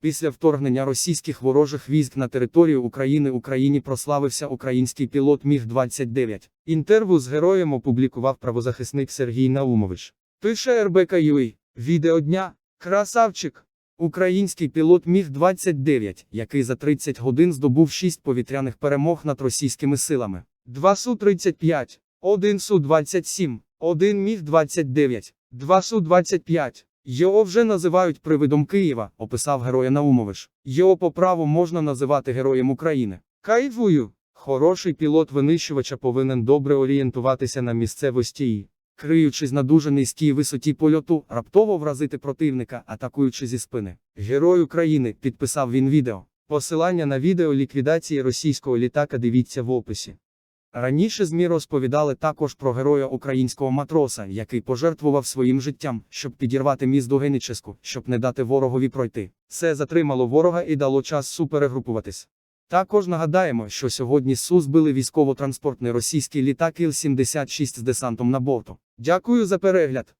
Після вторгнення російських ворожих військ на територію України Україні прославився український пілот Міг-29. Інтерв'ю з героєм опублікував правозахисник Сергій Наумович. Пише РБК.UA. Відео дня. Красавчик. Український пілот Міг-29, який за 30 годин здобув 6 повітряних перемог над російськими силами. 2 Су-35, 1 Су-27, 1 Міг-29, 2 Су-25. Його вже називають привидом Києва, описав героя Наумович. Його по праву можна називати героєм України. Кайфую! Хороший пілот винищувача повинен добре орієнтуватися на місцевості і, криючись на дуже низькій висоті польоту, раптово вразити противника, атакуючи зі спини. Герой України, підписав він відео. Посилання на відео ліквідації російського літака дивіться в описі. Раніше ЗМІ розповідали також про героя українського матроса, який пожертвував своїм життям, щоб підірвати міст до Геніческу, щоб не дати ворогові пройти. Це затримало ворога і дало час суперегрупуватись. Також нагадаємо, що сьогодні СУ збили військово-транспортний російський літак Іл-76 з десантом на борту. Дякую за перегляд.